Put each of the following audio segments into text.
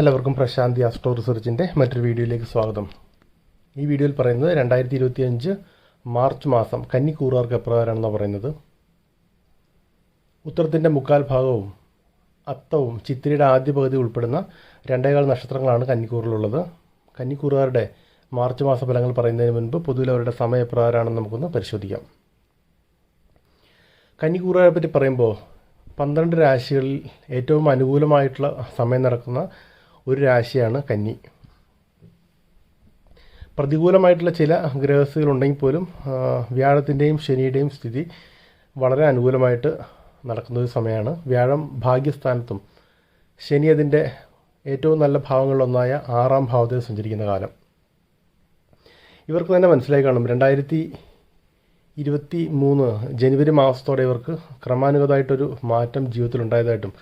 എല്ലാവർക്കും പ്രശാന്തി ആസ്ട്രോ റിസർച്ചിന്റെ മറ്റൊരു വീഡിയോയിലേക്ക് സ്വാഗതം. ഈ വീഡിയോയിൽ പറയുന്നത് രണ്ടായിരത്തി ഇരുപത്തി അഞ്ച് മാർച്ച് മാസം കന്നിക്കൂറുകാർക്ക് എപ്രകാരമാണെന്ന് പറയുന്നത്? ഉത്തരത്തിന്റെ മുക്കാൽ ഭാഗവും അത്തവും ചിത്തിരിയുടെ ആദ്യ പകുതി ഉൾപ്പെടുന്ന രണ്ടേകാൽ നക്ഷത്രങ്ങളാണ് കന്നിക്കൂറിലുള്ളത്. കന്നിക്കൂറുകാരുടെ മാർച്ച് മാസ ഫലങ്ങൾ പറയുന്നതിന് മുൻപ് പൊതുവിൽ അവരുടെ സമയം എപ്രകാരമാണെന്ന് നമുക്കൊന്ന് പരിശോധിക്കാം. കന്നിക്കൂറുകാരെ പറ്റി പറയുമ്പോൾ പന്ത്രണ്ട് രാശികളിൽ ഏറ്റവും അനുകൂലമായിട്ടുള്ള സമയം നടക്കുന്ന ഒരു രാശിയാണ് കന്നി. പ്രതികൂലമായിട്ടുള്ള ചില ഗ്രഹസ്ഥകളുണ്ടെങ്കിൽ പോലും വ്യാഴത്തിന്റെയും ശനിയുടെയും സ്ഥിതി വളരെ അനുകൂലമായിട്ട് നടക്കുന്ന ഒരു സമയമാണ്. വ്യാഴം ഭാഗ്യസ്ഥാനത്തും ശനി അതിന്റെ ഏറ്റവും നല്ല ഭാവങ്ങളിലൊന്നായ ആറാം ഭാവത്തിൽ സഞ്ചരിക്കുന്ന കാലം. ഇവർക്ക് തന്നെ മനസ്സിലായി കാണും. രണ്ടായിരത്തി ഇരുപത്തി മൂന്ന് ജനുവരി മാസത്തോടെ ഇവർക്ക് ക്രമാനുഗതമായിട്ടൊരു മാറ്റം ജീവിതത്തിൽ ജീവിതത്തിലുണ്ടായതായിട്ടും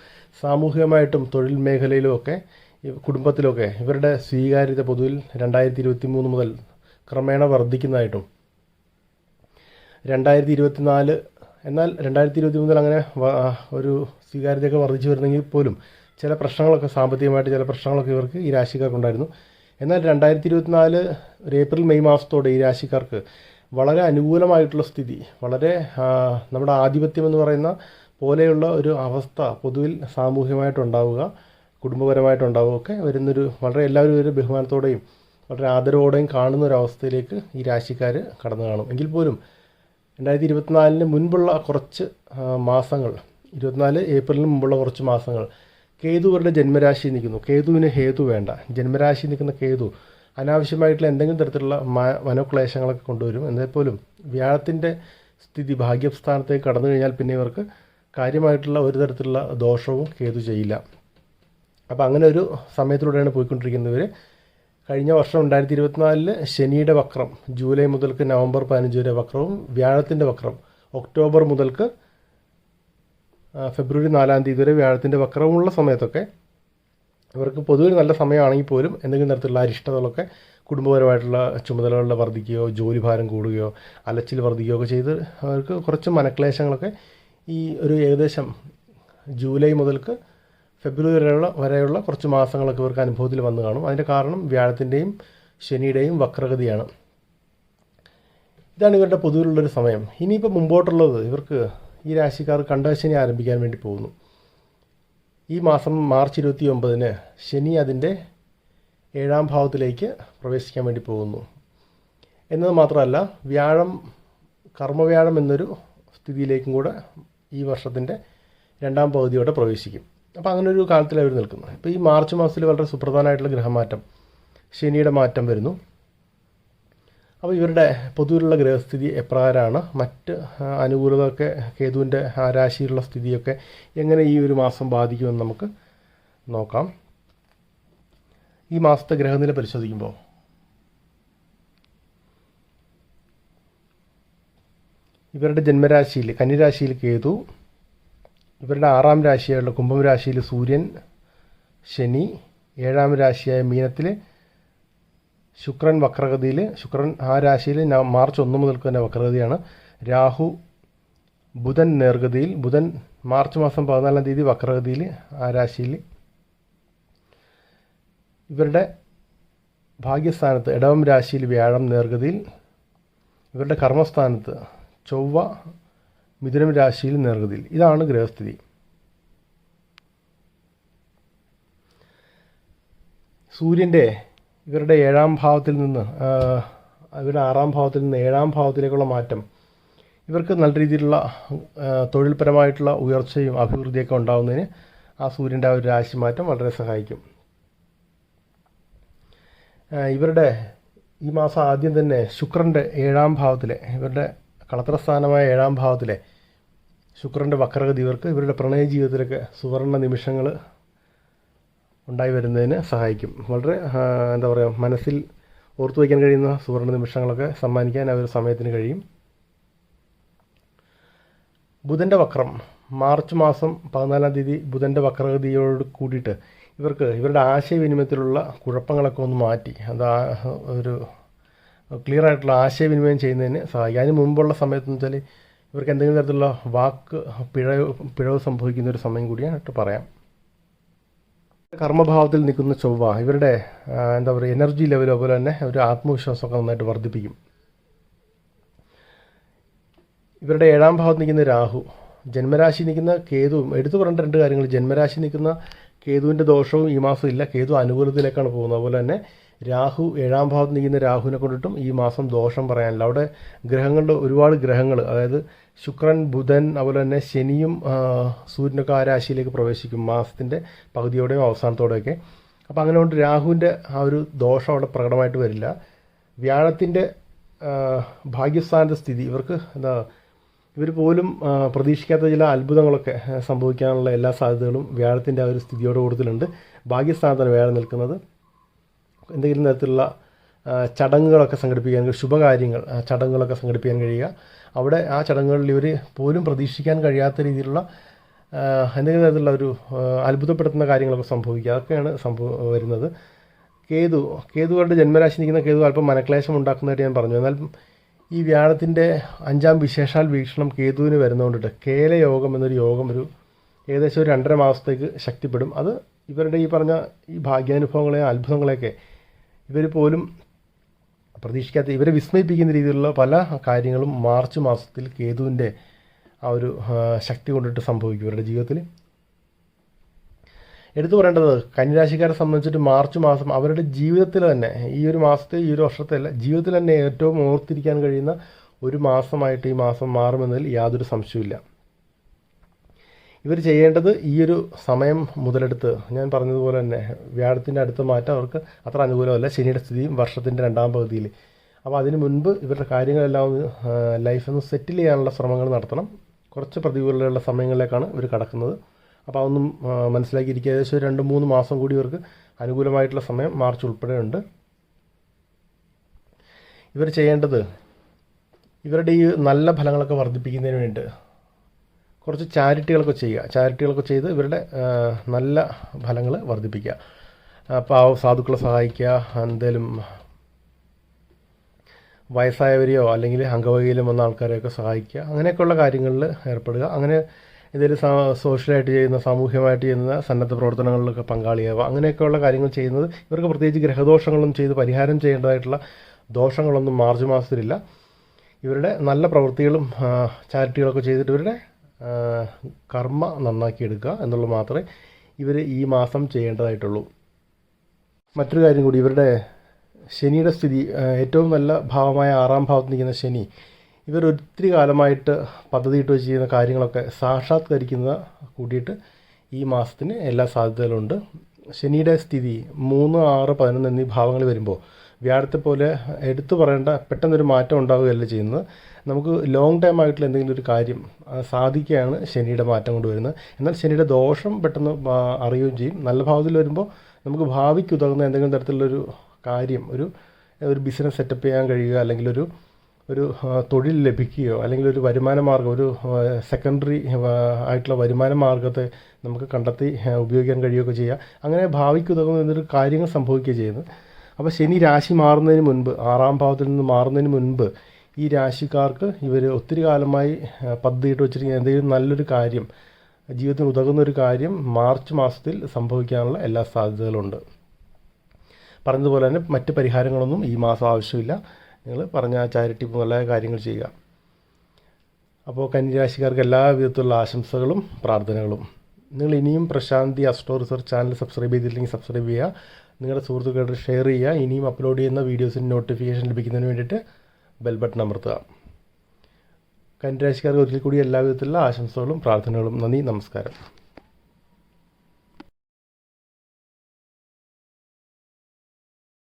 സാമൂഹികമായിട്ടും തൊഴിൽ മേഖലയിലുമൊക്കെ കുടുംബത്തിലൊക്കെ ഇവരുടെ സ്വീകാര്യത പൊതുവിൽ രണ്ടായിരത്തി ഇരുപത്തി മൂന്ന് മുതൽ ക്രമേണ വർദ്ധിക്കുന്നതായിട്ടും. രണ്ടായിരത്തി ഇരുപത്തിനാല് എന്നാൽ രണ്ടായിരത്തി ഇരുപത്തി മൂന്നിൽ അങ്ങനെ ഒരു സ്വീകാര്യതയൊക്കെ വർദ്ധിച്ചു വരുന്നെങ്കിൽ പോലും ചില പ്രശ്നങ്ങളൊക്കെ സാമ്പത്തികമായിട്ട് ചില പ്രശ്നങ്ങളൊക്കെ ഇവർക്ക് ഈ രാശിക്കാർക്കുണ്ടായിരുന്നു എന്നാൽ രണ്ടായിരത്തി ഇരുപത്തിനാല് ഒരു ഏപ്രിൽ മെയ് മാസത്തോടെ ഈ രാശിക്കാർക്ക് വളരെ അനുകൂലമായിട്ടുള്ള സ്ഥിതി വളരെ നമ്മുടെ ആധിപത്യം എന്ന് പറയുന്ന പോലെയുള്ള ഒരു അവസ്ഥ പൊതുവിൽ സാമൂഹികമായിട്ടുണ്ടാവുക കുടുംബപരമായിട്ടുണ്ടാവുക ഒക്കെ വരുന്നൊരു വളരെ എല്ലാവരും ഒരു ബഹുമാനത്തോടെയും വളരെ ആദരവോടെയും കാണുന്ന ഒരു അവസ്ഥയിലേക്ക് ഈ രാശിക്കാർ കടന്നു കാണും. എങ്കിൽ പോലും രണ്ടായിരത്തി ഇരുപത്തിനാലിന് മുൻപുള്ള കുറച്ച് മാസങ്ങൾ ഇരുപത്തിനാല് ഏപ്രിലിന് മുമ്പുള്ള കുറച്ച് മാസങ്ങൾ കേതുവരുടെ ജന്മരാശി നിൽക്കുന്നു. കേതുവിന് ഹേതു വേണ്ട. ജന്മരാശി നിൽക്കുന്ന കേതു അനാവശ്യമായിട്ടുള്ള എന്തെങ്കിലും തരത്തിലുള്ള മനോക്ലേശങ്ങളൊക്കെ കൊണ്ടുവരും. എന്നാൽ പോലും വ്യാഴത്തിന്റെ സ്ഥിതി ഭാഗ്യസ്ഥാനത്തേക്ക് കടന്നു കഴിഞ്ഞാൽ പിന്നെ ഇവർക്ക് കാര്യമായിട്ടുള്ള ഒരു തരത്തിലുള്ള ദോഷവും കേതു ചെയ്യില്ല. അപ്പോൾ അങ്ങനെ ഒരു സമയത്തിലൂടെയാണ് പോയിക്കൊണ്ടിരിക്കുന്നവർ കഴിഞ്ഞ വർഷം രണ്ടായിരത്തി ഇരുപത്തിനാലിൽ ശനിയുടെ വക്രം ജൂലൈ മുതൽക്ക് നവംബർ പതിനഞ്ച് വരെ വക്രവും വ്യാഴത്തിന്റെ വക്രം ഒക്ടോബർ മുതൽക്ക് ഫെബ്രുവരി നാലാം തീയതി വരെ വ്യാഴത്തിന്റെ വക്രമുള്ള സമയത്തൊക്കെ ഇവർക്ക് പൊതുവെ നല്ല സമയമാണെങ്കിൽ പോലും എന്തെങ്കിലും തരത്തിലുള്ള അരിഷ്ടതകളൊക്കെ കുടുംബപരമായിട്ടുള്ള ചുമതലകളിൽ വർദ്ധിക്കുകയോ ജോലിഭാരം കൂടുകയോ അലച്ചിൽ വർദ്ധിക്കുകയോ ഒക്കെ ചെയ്ത് അവർക്ക് കുറച്ച് മനക്ലേശങ്ങളൊക്കെ ഈ ഒരു ഏകദേശം ജൂലൈ മുതൽക്ക് ഫെബ്രുവരി വരെയുള്ള വരെയുള്ള കുറച്ച് മാസങ്ങളൊക്കെ ഇവർക്ക് അനുഭവത്തിൽ വന്നു കാണും. അതിന്റെ കാരണം വ്യാഴത്തിന്റെയും ശനിയുടെയും വക്രഗതിയാണ്. ഇതാണ് ഇവരുടെ പൊതുവിലുള്ളൊരു സമയം. ഇനിയിപ്പോൾ മുമ്പോട്ടുള്ളത് ഇവർക്ക് ഈ രാശിക്കാർ കണ്ടശനി ആരംഭിക്കാൻ വേണ്ടി പോകുന്നു. ഈ മാസം മാർച്ച് ഇരുപത്തി ഒമ്പതിന് ശനി അതിന്റെ ഏഴാം ഭാവത്തിലേക്ക് പ്രവേശിക്കാൻ വേണ്ടി പോകുന്നു. എന്നത് മാത്രമല്ല വ്യാഴം കർമ്മവ്യാഴം എന്നൊരു സ്ഥിതിയിലേക്കും കൂടെ ഈ വർഷത്തിന്റെ രണ്ടാം പകുതിയോടെ പ്രവേശിക്കും. അപ്പോൾ അങ്ങനെ ഒരു കാലത്തിൽ അവർ നിൽക്കുന്നത് ഇപ്പോൾ ഈ മാർച്ച് മാസത്തിൽ വളരെ സുപ്രധാനമായിട്ടുള്ള ഗ്രഹമാറ്റം ശനിയുടെ മാറ്റം വരുന്നു. അപ്പോൾ ഇവരുടെ പൊതുവിലുള്ള ഗ്രഹസ്ഥിതി എപ്രകാരമാണ്? മറ്റ് അനുകൂലതയൊക്കെ കേതുവിന്റെ രാശിയിലുള്ള സ്ഥിതിയൊക്കെ എങ്ങനെ ഈ ഒരു മാസം ബാധിക്കുമെന്ന് നമുക്ക് നോക്കാം. ഈ മാസത്തെ ഗ്രഹനില പരിശോധിക്കുമ്പോൾ ഇവരുടെ ജന്മരാശിയിൽ കന്നിരാശിയിൽ കേതു ഇവരുടെ ആറാം രാശിയായുള്ള കുംഭം രാശിയിൽ സൂര്യൻ ശനി ഏഴാം രാശിയായ മീനത്തിൽ ശുക്രൻ വക്രഗതിയിൽ ശുക്രൻ ആ രാശിയിൽ മാർച്ച് ഒന്ന് മുതൽക്ക് തന്നെ വക്രഗതിയാണ്. രാഹു ബുധൻ നേർഗതിയിൽ ബുധൻ മാർച്ച് മാസം പതിനാലാം തീയതി വക്രഗതിയിൽ ആ രാശിയിൽ. ഇവരുടെ ഭാഗ്യസ്ഥാനത്ത് ഇടവം രാശിയിൽ വ്യാഴം നേർഗതിയിൽ. ഇവരുടെ കർമ്മസ്ഥാനത്ത് ചൊവ്വ മിഥുനം രാശിയിൽ നേർഗതിയിൽ. ഇതാണ് ഗ്രഹസ്ഥിതി. സൂര്യന്റെ ഇവരുടെ ഏഴാം ഭാവത്തിൽ നിന്ന് ഇവരുടെ ആറാം ഭാവത്തിൽ നിന്ന് ഏഴാം ഭാവത്തിലേക്കുള്ള മാറ്റം. ഇവർക്ക് നല്ല രീതിയിലുള്ള തൊഴിൽപരമായിട്ടുള്ള ഉയർച്ചയും അഭിവൃദ്ധിയൊക്കെ ഉണ്ടാകുന്നതിന് ആ സൂര്യന്റെ ആ ഒരു രാശി മാറ്റം വളരെ സഹായിക്കും. ഇവരുടെ ഈ മാസം ആദ്യം തന്നെ ശുക്രന്റെ ഏഴാം ഭാവത്തിലെ ഇവരുടെ കളത്രസ്ഥാനമായ ഏഴാം ഭാവത്തിലെ ശുക്രന്റെ വക്രഗതിവർക്ക് ഇവരുടെ പ്രണയ ജീവിതത്തിലൊക്കെ സുവർണ നിമിഷങ്ങൾ ഉണ്ടായി വരുന്നതിന് സഹായിക്കും. വളരെ എന്താ പറയുക മനസ്സിൽ ഓർത്തു വയ്ക്കാൻ കഴിയുന്ന സുവർണ നിമിഷങ്ങളൊക്കെ സമ്മാനിക്കാൻ അവർ സമയത്തിന് കഴിയും. ബുധന്റെ വക്രം. മാർച്ച് മാസം പതിനാലാം തീയതി ബുധന്റെ വക്രഗതിയോട് കൂടിയിട്ട് ഇവർക്ക് ഇവരുടെ ആശയവിനിമയത്തിലുള്ള കുഴപ്പങ്ങളൊക്കെ ഒന്ന് മാറ്റി. അത് ഒരു ക്ലിയർ ആയിട്ടുള്ള ആശയവിനിമയം ചെയ്യുന്നതിന് സഹായിക്കും. അതിന് മുമ്പുള്ള സമയത്തെന്ന് വെച്ചാൽ ഇവർക്ക് എന്തെങ്കിലും തരത്തിലുള്ള വാക്ക് പിഴവ് പിഴവ് സംഭവിക്കുന്ന ഒരു സമയം കൂടിയായിട്ട് പറയാം. കർമ്മഭാവത്തിൽ നിൽക്കുന്ന ചൊവ്വ ഇവരുടെ എന്താ പറയുക എനർജി ലെവൽ അതുപോലെ തന്നെ ഒരു ആത്മവിശ്വാസമൊക്കെ നന്നായിട്ട് വർദ്ധിപ്പിക്കും. ഇവരുടെ ഏഴാം ഭാവത്ത് നിൽക്കുന്ന രാഹു ജന്മരാശി നിൽക്കുന്ന കേതുവും എടുത്തു പറഞ്ഞ രണ്ട് കാര്യങ്ങൾ ജന്മരാശി നിൽക്കുന്ന കേതുവിന്റെ ദോഷവും ഈ മാസം ഇല്ല കേതു അനുകൂലത്തിലേക്കാണ് പോകുന്നത്. അതുപോലെ തന്നെ രാഹു ഏഴാം ഭാവത്ത് നിൽക്കുന്ന രാഹുവിനെ കൊണ്ടിട്ടും ഈ മാസം ദോഷം പറയാനില്ല. അവിടെ ഗ്രഹങ്ങളുടെ ഒരുപാട് ഗ്രഹങ്ങൾ അതായത് ശുക്രൻ ബുധൻ അതുപോലെ തന്നെ ശനിയും സൂര്യനൊക്കെ ആ രാശിയിലേക്ക് പ്രവേശിക്കും മാസത്തിന്റെ പകുതിയോടെയും അവസാനത്തോടെയൊക്കെ. അപ്പോൾ അങ്ങനെ കൊണ്ട് രാഹുവിന്റെ ആ ഒരു ദോഷം അവിടെ പ്രകടമായിട്ട് വരില്ല. വ്യാഴത്തിന്റെ ഭാഗ്യസ്ഥാനത്തെ സ്ഥിതി ഇവർക്ക് എന്താ ഇവർ പോലും പ്രതീക്ഷിക്കാത്ത ചില അത്ഭുതങ്ങളൊക്കെ സംഭവിക്കാനുള്ള എല്ലാ സാധ്യതകളും വ്യാഴത്തിന്റെ ആ ഒരു സ്ഥിതിയോട് കൂടുതലുണ്ട് ഭാഗ്യസ്ഥാനത്താണ് വ്യാഴം നിൽക്കുന്നത്. എന്തെങ്കിലും തരത്തിലുള്ള ചടങ്ങുകളൊക്കെ സംഘടിപ്പിക്കാൻ ശുഭകാര്യങ്ങൾ ചടങ്ങുകളൊക്കെ സംഘടിപ്പിക്കാൻ കഴിയുക. അവിടെ ആ ചടങ്ങുകളിൽ ഇവർ പോലും പ്രതീക്ഷിക്കാൻ കഴിയാത്ത രീതിയിലുള്ള എന്തെങ്കിലും തരത്തിലുള്ള ഒരു അത്ഭുതപ്പെടുത്തുന്ന കാര്യങ്ങളൊക്കെ സംഭവിക്കുക. അതൊക്കെയാണ് സംഭവം വരുന്നത്. കേതു കേതുവരുടെ ജന്മരാശി നിൽക്കുന്ന കേതു അല്പം മനക്ലേശം ഉണ്ടാക്കുന്നതായിട്ട് ഞാൻ പറഞ്ഞു. എന്നാൽ ഈ വ്യാഴത്തിന്റെ അഞ്ചാം വിശേഷാൽ വീക്ഷണം കേതുവിന് വരുന്നതുകൊണ്ടിട്ട് കേലയോഗം എന്നൊരു യോഗം ഒരു ഏകദേശം ഒരു രണ്ടര മാസത്തേക്ക് ശക്തിപ്പെടും. അത് ഇവരുടെ ഈ പറഞ്ഞ ഈ ഭാഗ്യാനുഭവങ്ങളെയും അത്ഭുതങ്ങളെയൊക്കെ ഇവർ പോലും പ്രതീക്ഷിക്കാത്ത ഇവരെ വിസ്മയിപ്പിക്കുന്ന രീതിയിലുള്ള പല കാര്യങ്ങളും മാർച്ച് മാസത്തിൽ കേതുവിന്റെ ആ ഒരു ശക്തി കൊണ്ടിട്ട് സംഭവിക്കും ഇവരുടെ ജീവിതത്തിൽ. എടുത്തു പറയേണ്ടത് കന്യരാശിക്കാരെ സംബന്ധിച്ചിട്ട് മാർച്ച് മാസം അവരുടെ ജീവിതത്തിൽ തന്നെ ഈ ഒരു മാസത്തെ ഈ ഒരു വർഷത്തെ അല്ല ജീവിതത്തിൽ തന്നെ ഏറ്റവും ഓർത്തിരിക്കാൻ കഴിയുന്ന ഒരു മാസമായിട്ട് ഈ മാസം മാറുമെന്നതിൽ യാതൊരു സംശയവുമില്ല. ഇവർ ചെയ്യേണ്ടത് ഈ ഒരു സമയം മുതലെടുത്ത്. ഞാൻ പറഞ്ഞതുപോലെ തന്നെ വ്യാഴത്തിന്റെ അടുത്ത മാറ്റം അവർക്ക് അത്ര അനുകൂലമല്ല. ശനിയുടെ സ്ഥിതിയും വർഷത്തിന്റെ രണ്ടാം പകുതിയിൽ അപ്പോൾ അതിന് മുൻപ് ഇവരുടെ കാര്യങ്ങളെല്ലാം ഒന്ന് ലൈഫൊന്ന് സെറ്റിൽ ചെയ്യാനുള്ള ശ്രമങ്ങൾ നടത്തണം. കുറച്ച് പ്രതികൂലമുള്ള സമയങ്ങളിലേക്കാണ് ഇവർ കടക്കുന്നത്. അപ്പോൾ അതൊന്നും മനസ്സിലാക്കിയിരിക്കുക. ഏകദേശം രണ്ട് മൂന്ന് മാസം കൂടി ഇവർക്ക് അനുകൂലമായിട്ടുള്ള സമയം മാർച്ച് ഉൾപ്പെടെ ഉണ്ട് ഇവർ ചെയ്യേണ്ടത് ഇവരുടെ ഈ നല്ല ഫലങ്ങളൊക്കെ വർദ്ധിപ്പിക്കുന്നതിന് വേണ്ടി കുറച്ച് ചാരിറ്റികളൊക്കെ ചെയ്യുക. ചാരിറ്റികളൊക്കെ ചെയ്ത് ഇവരുടെ ആ, നല്ല ഫലങ്ങൾ വർദ്ധിപ്പിക്കുക. ആ, പാവ സാധുക്കളെ സഹായിക്കുക എന്തേലും വയസ്സായവരെയോ അല്ലെങ്കിൽ അംഗവൈകല്യം വന്ന ആൾക്കാരെയൊക്കെ സഹായിക്കുക അങ്ങനെയൊക്കെയുള്ള കാര്യങ്ങളിൽ ഏർപ്പെടുക. അങ്ങനെ എന്തെങ്കിലും സോഷ്യലായിട്ട് ചെയ്യുന്ന സാമൂഹ്യമായിട്ട് ചെയ്യുന്ന സന്നദ്ധ പ്രവർത്തനങ്ങളിലൊക്കെ പങ്കാളിയാവുക. അങ്ങനെയൊക്കെയുള്ള കാര്യങ്ങൾ ചെയ്യുന്നത് ഇവർക്ക് പ്രത്യേകിച്ച് ഗ്രഹദോഷങ്ങളും ചെയ്ത് പരിഹാരം ചെയ്യേണ്ടതായിട്ടുള്ള ദോഷങ്ങളൊന്നും മാർച്ച് മാസത്തിലില്ല. ഇവരുടെ നല്ല പ്രവൃത്തികളും ആ, ചാരിറ്റികളൊക്കെ ചെയ്തിട്ട് ഇവരുടെ ആ, നന്നാക്കി എടുക്കുക എന്നുള്ളത് മാത്രമേ ഇവർ ഈ മാസം ചെയ്യേണ്ടതായിട്ടുള്ളൂ. മറ്റൊരു കാര്യം കൂടി ഇവരുടെ ശനിയുടെ സ്ഥിതി ഏറ്റവും നല്ല ഭാവമായ ആറാം ഭാവത്ത് നിൽക്കുന്ന ശനി ഇവർ ഒത്തിരി കാലമായിട്ട് പദ്ധതിയിട്ട് വെച്ച് ചെയ്യുന്ന കാര്യങ്ങളൊക്കെ സാക്ഷാത്കരിക്കുന്ന കൂടിയിട്ട് ഈ മാസത്തിന് എല്ലാ സാധ്യതകളുണ്ട് ശനിയുടെ സ്ഥിതി മൂന്ന് ആറ് പതിനൊന്ന് എന്നീ ഭാവങ്ങൾ വരുമ്പോൾ വ്യാഴത്തെ പോലെ എടുത്തു പറയേണ്ട പെട്ടെന്നൊരു മാറ്റം ഉണ്ടാവുകയല്ല ചെയ്യുന്നത്. നമുക്ക് ലോങ് ടൈം ആയിട്ടുള്ള എന്തെങ്കിലും ഒരു കാര്യം സാധിക്കുകയാണ് ശനിയുടെ മാറ്റം കൊണ്ടുവരുന്നത്. എന്നാൽ ശനിയുടെ ദോഷം പെട്ടെന്ന് അറിയുകയും ചെയ്യും. നല്ല ഭാവത്തിൽ വരുമ്പോൾ നമുക്ക് ഭാവിക്ക് ഉതകുന്ന എന്തെങ്കിലും തരത്തിലുള്ളൊരു കാര്യം ഒരു ഒരു ബിസിനസ് സെറ്റപ്പ് ചെയ്യാൻ കഴിയുക അല്ലെങ്കിൽ ഒരു ഒരു തൊഴിൽ ലഭിക്കുകയോ അല്ലെങ്കിൽ ഒരു വരുമാന മാർഗം ഒരു സെക്കൻഡറി ആയിട്ടുള്ള വരുമാന മാർഗത്തെ നമുക്ക് കണ്ടെത്തി ഉപയോഗിക്കാൻ കഴിയുകയൊക്കെ ചെയ്യുക. അങ്ങനെ ഭാവിക്ക് ഉതകുന്ന എന്തൊരു കാര്യങ്ങൾ സംഭവിക്കുകയും ചെയ്യുന്നത്. അപ്പോൾ ശനി രാശി മാറുന്നതിന് മുൻപ് ആറാം ഭാവത്തിൽ നിന്ന് മാറുന്നതിന് മുൻപ് ഈ രാശിക്കാർക്ക് ഇവർ ഒത്തിരി കാലമായി പദ്ധതിയിട്ട് വെച്ചിരിക്കുന്ന എന്തെങ്കിലും നല്ലൊരു കാര്യം ജീവിതത്തിന് ഉതകുന്ന ഒരു കാര്യം മാർച്ച് മാസത്തിൽ സംഭവിക്കാനുള്ള എല്ലാ സാധ്യതകളുണ്ട്. പറഞ്ഞതുപോലെ തന്നെ മറ്റ് പരിഹാരങ്ങളൊന്നും ഈ മാസം ആവശ്യമില്ല. നിങ്ങൾ പറഞ്ഞ ചാരിറ്റി പോലെ കാര്യങ്ങൾ ചെയ്യുക. അപ്പോൾ കന്യരാശിക്കാർക്ക് എല്ലാ വിധത്തിലുള്ള ആശംസകളും പ്രാർത്ഥനകളും. നിങ്ങൾ ഇനിയും Prashanti astro research channel subscribe ചെയ്തില്ലെങ്കിൽ സബ്സ്ക്രൈബ് ചെയ്യുക. നിങ്ങളുടെ സുഹൃത്തുക്കളോട് ഷെയർ ചെയ്യുക. ഇനിയും അപ്ലോഡ് ചെയ്യുന്ന വീഡിയോസിന് നോട്ടിഫിക്കേഷൻ ലഭിക്കുന്നതിന് വേണ്ടിയിട്ട് ബെൽ ബട്ടൺ അമർത്തുക. കന്യരാശിക്കാർക്ക് ഒരിക്കൽ കൂടി എല്ലാവിധത്തിലുള്ള ആശംസകളും പ്രാർത്ഥനകളും. നന്ദി നമസ്കാരം.